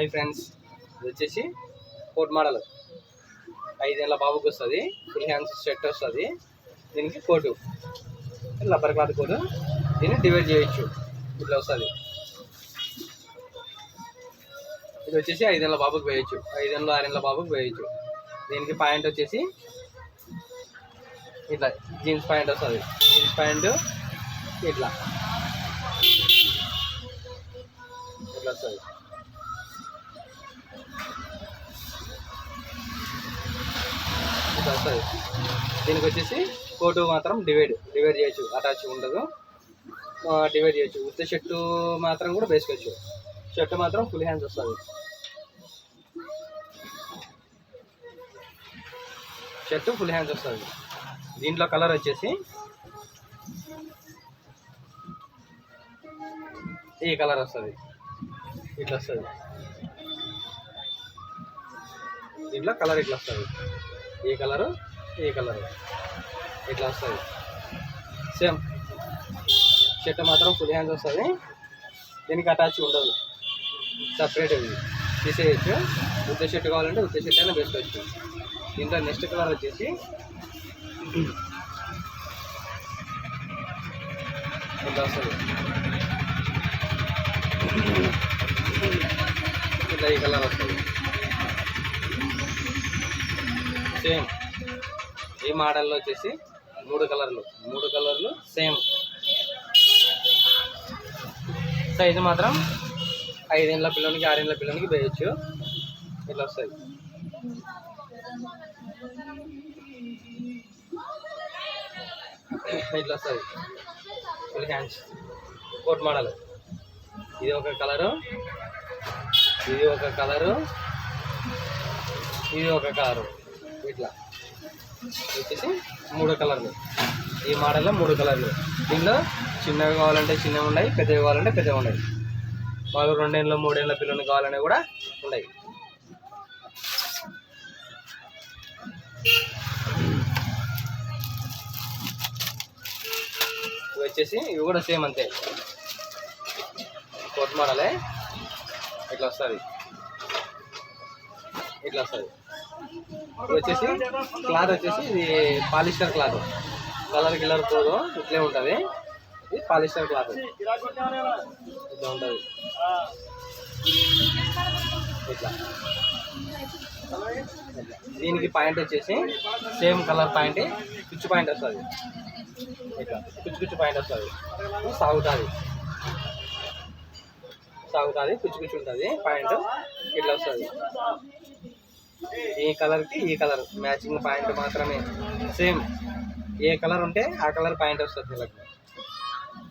Hi friends. ఇది వచ్చేసి coat model. ఐదేళ్ళ బాబుకి వస్తుంది. ఫుల్ హ్యాండ్స్ షర్ట్ వస్తుంది. దీనికి కోటు. Rubber cloth coat. దీన్ని డివైడ్ చేయొచ్చు. ఇట్లా వస్తుంది. ఇది వచ్చేసి ఐదేళ్ళ బాబుకి వేయచ్చు. ఐదేళ్ళ ఆరేళ్ళ బాబుకి వేయచ్చు. దీనికి ప్యాంట్ వచ్చేసి ఇట్లా జీన్స్ ప్యాంట్ వస్తుంది. జీన్స్ ప్యాంట్ ఇట్లా. ఇట్లా వస్తుంది. వస్తుంది దీనికి వచ్చేసి కోటు మాత్రం డివైడ్ డివైడ్ చేయొచ్చు అటాచ్ ఉండదు. డివైడ్ చేయొచ్చు. ఉత్త షర్టు మాత్రం కూడా వేసుకోవచ్చు షర్ట్ మాత్రం ఫుల్ హ్యాండ్స్ వస్తుంది షర్ట్ ఫుల్ హ్యాండ్స్ వస్తుంది దీంట్లో కలర్ వచ్చేసి ఈ కలర్ వస్తుంది. ఇట్లా వస్తుంది. దీంట్లో కలర్ ఇట్లా వస్తుంది. ఈ కలరు? ఈ కలరు? ఇట్లా వస్తుంది? సేమ్. షర్ట్ మాత్రం ఫుల్ హ్యాండ్స్ వస్తుంది. దీనికి అటాచ్ ఉండదు. సపరేట్ ఇది. తీసేయచ్చు. ఉద్ద షర్ట్ కావాలంటే ఉద్ద షర్ట్ అయినా వేసుకోవచ్చు దీంట్లో నెక్స్ట్ కలర్ వచ్చేసి ఇట్లా వస్తుంది. ఇట్లా ఈ కలర్ వస్తుంది. సేమ్ ఈ మోడల్లో వచ్చేసి మూడు కలర్లు మూడు కలర్లు సేమ్. సైజు మాత్రం ఐదేళ్ళ పిల్లలకి ఆరేళ్ళ పిల్లలకి వేయచ్చు. ఇట్లా వస్తుంది ఇట్లా వస్తుంది ఫుల్ హ్యాండ్స్ కోట్ మోడల్ ఇది ఒక కలరు. ఇది ఒక కలరు. ఇది ఒక కలరు ఇట్లా. వచ్చేసి మూడు కలర్లు. ఈ మోడల్లో మూడు కలర్లు. దీనిలో చిన్నవి కావాలంటే చిన్నవి ఉన్నాయి పెద్దవి కావాలంటే పెద్దవి ఉన్నాయి. వాళ్ళు రెండేళ్ళు మూడేళ్ళ పిల్లలు కావాలని కూడా ఉన్నాయి. ఇవి వచ్చేసి ఇవి కూడా సేమ్ అంతే. కోట్ మోడలే. ఇట్లా వస్తుంది. ఇట్లా వస్తుంది. వచ్చేసి క్లాత్ వచ్చేసి ఇది పాలిస్టర్ క్లాత్. కలర్ గిల్లర్ పోదు ఇట్లే ఉంటుంది. ఇది పాలిస్టర్ క్లాత్. ఇట్లా ఉంటుంది. ఇట్లా. దీనికి పాయింట్ వచ్చేసి సేమ్ కలర్ పాయింట్ పిచ్చి పాయింట్ వస్తుంది. ఇట్లా. కుచ్చు కుచ్చు పాయింట్ వస్తుంది. సాగుతుంది. సాగుతుంది పిచ్చి పిచ్చి ఉంటుంది. పాయింట్ ఇట్లా వస్తుంది. ఈ కలర్కి ఈ కలర్ మ్యాచింగ్ పాయింట్ మాత్రమే. సేమ్ ఏ కలర్ ఉంటే ఆ కలర్ పాయింట్ వస్తుంది వీళ్ళకి.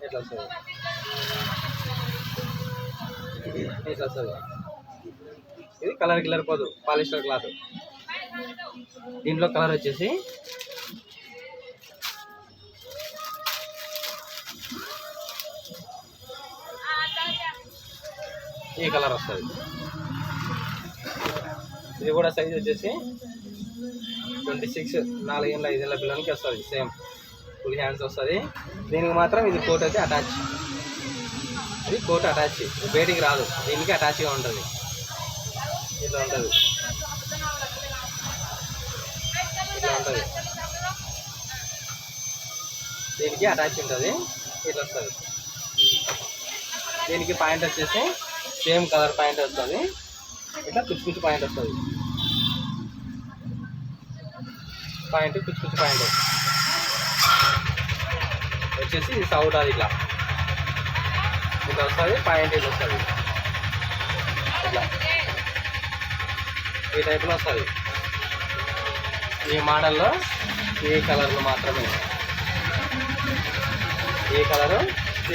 ఎట్లా వస్తుంది? ఎట్లా వస్తుంది? ఇది కలర్ కిల్లర్ పోదు. పాలిస్టర్ క్లాత్ దీంట్లో కలర్ వచ్చేసి ఈ కలర్ వస్తుంది. ఇది కూడా సైజ్ వచ్చేసి ట్వంటీ సిక్స్ నాలుగేళ్ళ ఐదేళ్ళ పిల్లలకి వస్తుంది సేమ్ ఫుల్ హ్యాండ్స్ వస్తుంది. దీనికి మాత్రం ఇది కోట్ అయితే అటాచ్ ఇది కోట్ అటాచ్ బయటికి రాదు. దీనికి అటాచ్గా ఉంటుంది. ఇట్లా ఉంటుంది. ఇట్లా ఉంటుంది. దీనికి అటాచ్ ఉంటుంది. ఇట్లా వస్తుంది. దీనికి పాయింట్ వచ్చేసి సేమ్ కలర్ పాయింట్ వస్తుంది. ఇట్లా కుచ్చు పాయింట్ వస్తుంది. పాయింట్ కుచ్చు కుచ్చు పాయింట్ వచ్చేసి ఇది సౌట్ అది ఇట్లా. ఇట్లా వస్తుంది పాయింట్ ఇట్లా వస్తుంది. ఇట్లా. ఈ టైప్లో వస్తుంది. ఈ మోడల్లో ఏ కలర్లు మాత్రమే. ఏ కలరు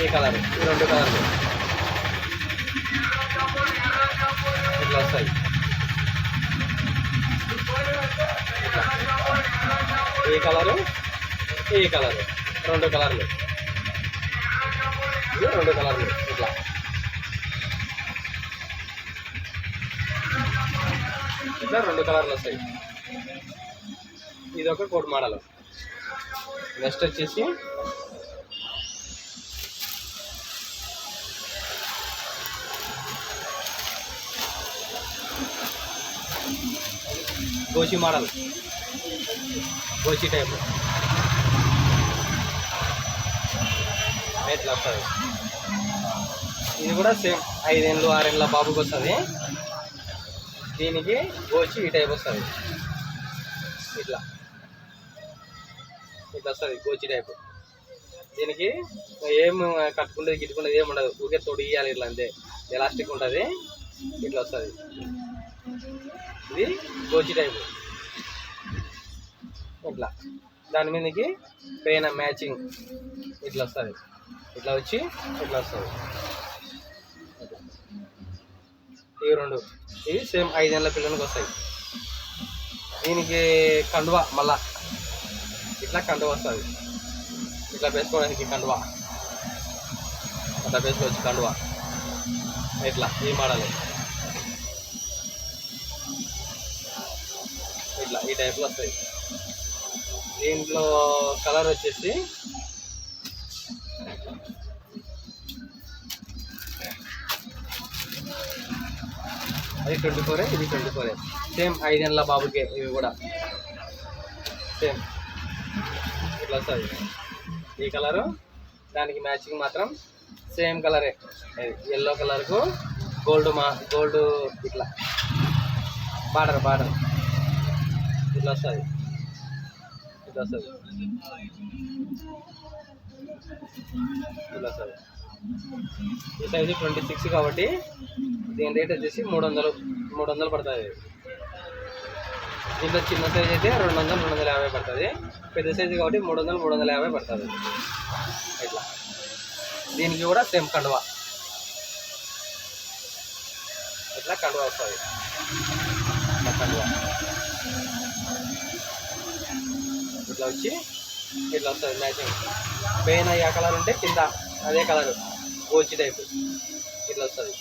ఏ కలరు ఈ రెండు కలర్లు ఇట్లా వస్తాయి ఇట్లా ఈ కలరు? ఈ కలరు? రెండు కలర్లు. ఇది రెండు కలర్లు. ఇట్లా. ఇట్లా రెండు కలర్లు వస్తాయి. ఇది ఒక కోట్ మోడల్. నెక్స్ట్ వచ్చేసి గోచి మోడల్. గోచి టైప్ ఇట్లా వస్తుంది ఇది కూడా సేమ్ ఐదేళ్ళు ఆరేళ్ళ బాబుకి వస్తుంది. దీనికి గోచి ఈ టైప్ వస్తుంది. ఇట్లా. ఇట్లా వస్తుంది గోచి టైప్ దీనికి ఏం కట్టుకుంటే గిట్టుకుండేది ఏమి ఉండదు. ఊరికే తొడిగియాలి ఇట్లా అంతే. ఎలాస్టిక్ ఉంటుంది. ఇట్లా వస్తుంది. ఇది గోచి టైపు. ఇట్లా. దాని మీదకి పెయిన మ్యాచింగ్ ఇట్లా వస్తుంది. ఇట్లా వచ్చి ఇట్లా వస్తుంది. ఇవి రెండు. ఇవి సేమ్ ఐదేళ్ళ పిల్లలకి వస్తాయి. దీనికి కండువా మళ్ళా. ఇట్లా కండువ వస్తుంది. ఇట్లా వేసుకోవడానికి కండువా. అట్లా వేసుకోవచ్చు కండువా. ఇట్లా ఈ మోడల్. ఈ టైప్లో వస్తాయి. దీంట్లో కలర్ వచ్చేసి అది ట్వంటీ ఫోరే ఇది ట్వంటీ ఫోరే సేమ్ ఐదేళ్ళ బాబుకే ఇవి కూడా. సేమ్. ఇట్లా వస్తుంది ఈ కలరు దానికి మ్యాచింగ్ మాత్రం సేమ్ కలరే. ఎల్లో కలర్కు గోల్డ్ మా గోల్డ్ ఇట్లా. Border border. ఇట్లా వస్తుంది ఇట్లా వస్తుంది ఇట్లా వస్తుంది ఈ సైజు ట్వంటీ సిక్స్ కాబట్టి దీని రేట్ వచ్చేసి మూడు వందలు మూడు వందలు పడుతుంది. దీంట్లో చిన్న సైజ్ అయితే రెండు వందలు రెండు వందల యాభై పడుతుంది. పెద్ద సైజు కాబట్టి మూడు వందలు మూడు వందల యాభై పడుతుంది. ఇట్లా. దీనికి కూడా సేమ్ కండువా. ఇట్లా కండువా వస్తుంది. కండువా. ఇట్లా వచ్చి ఇట్లా వస్తుంది మ్యాచింగ్ పైన ఆ కలర్ ఉంటే కింద అదే కలర్ గోచి టైప్ ఇట్లా వస్తుంది.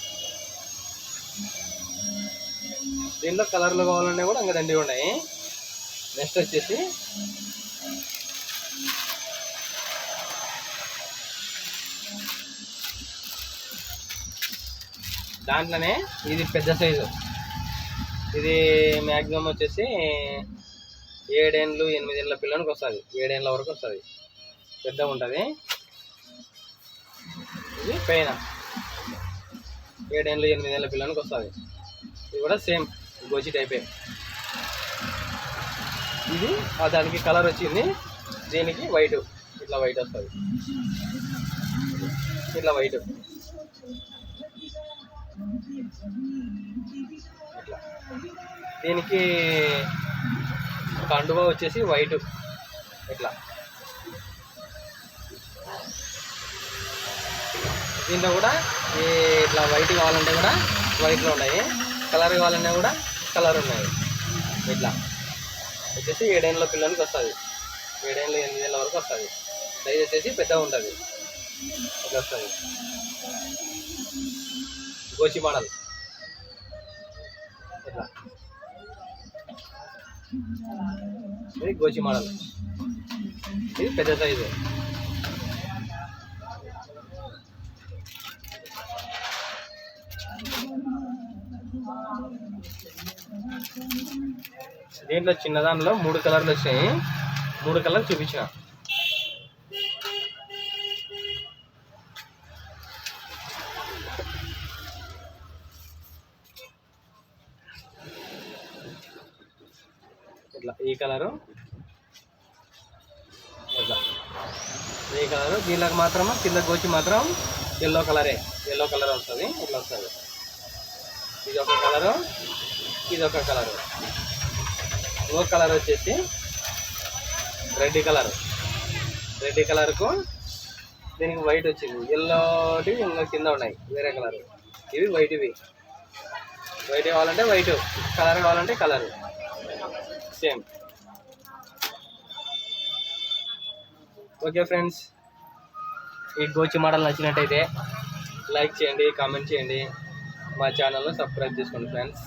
దీంట్లో కలర్లు కావాలన్నా కూడా ఇంకా దండి ఉన్నాయి. నెక్స్ట్ వచ్చేసి దాంట్లోనే ఇది పెద్ద సైజు ఇది మ్యాక్సిమం వచ్చేసి ఏడేళ్ళు ఎనిమిదేళ్ళ పిల్లలకి వస్తుంది. ఏడేళ్ళ వరకు వస్తుంది. పెద్దగా ఉంటుంది. ఇది పైన. ఏడేళ్ళు ఎనిమిదేళ్ళ పిల్లలకి వస్తుంది. ఇది కూడా సేమ్ గోచి టైపే. ఇది ఆ దానికి కలర్ వచ్చింది. దీనికి వైట్. ఇట్లా వైట్ వస్తుంది. ఇట్లా వైట్. ఇట్లా. దీనికి కండువా వచ్చేసి వైట్. ఇట్లా. దీంట్లో కూడా ఈ ఇట్లా వైట్ కావాలంటే కూడా వైట్లో ఉన్నాయి. కలర్ కావాలన్నా కూడా కలర్ ఉన్నాయి. ఇట్లా. వచ్చేసి ఏడేళ్ళ పిల్లలకి వస్తుంది. ఏడేళ్ళ ఎనిమిదేళ్ళ వరకు వస్తుంది. సైజ్ వచ్చేసి పెద్దగా ఉంటుంది. ఇట్లా వస్తుంది. గోచి మోడల్ ఇట్లా. ఇది గోచి మోడల్. ఇది పెద్ద సైజు. దీంట్లో చిన్న దానిలో మూడు కలర్లు వచ్చాయి. మూడు కలర్లు చూపించిన. ఈ కలరు. ఇట్లా ఈ కలరు. దీనికి మాత్రం కింద గోచి మాత్రం ఎల్లో కలరే ఎల్లో కలర్ వస్తుంది. ఇట్లా వస్తుంది. ఇది ఒక కలరు. ఇది ఒక కలరు. ఇంకో కలర్ వచ్చేసి రెడ్ కలర్. రెడ్ కలర్కు దీనికి వైట్ వచ్చింది. ఎల్లోటివి ఇంకా కింద ఉన్నాయి. వేరే కలర్. ఇవి వైట్వి వైట్ కావాలంటే వైట్ కలర్ కావాలంటే కలర్ సేమ్ ఓకే ఫ్రెండ్స్ ఈ గోచి మోడల్ నచ్చినట్టయితే లైక్ చేయండి కామెంట్ చేయండి. మా ఛానల్ను సబ్స్క్రైబ్ చేసుకోండి ఫ్రెండ్స్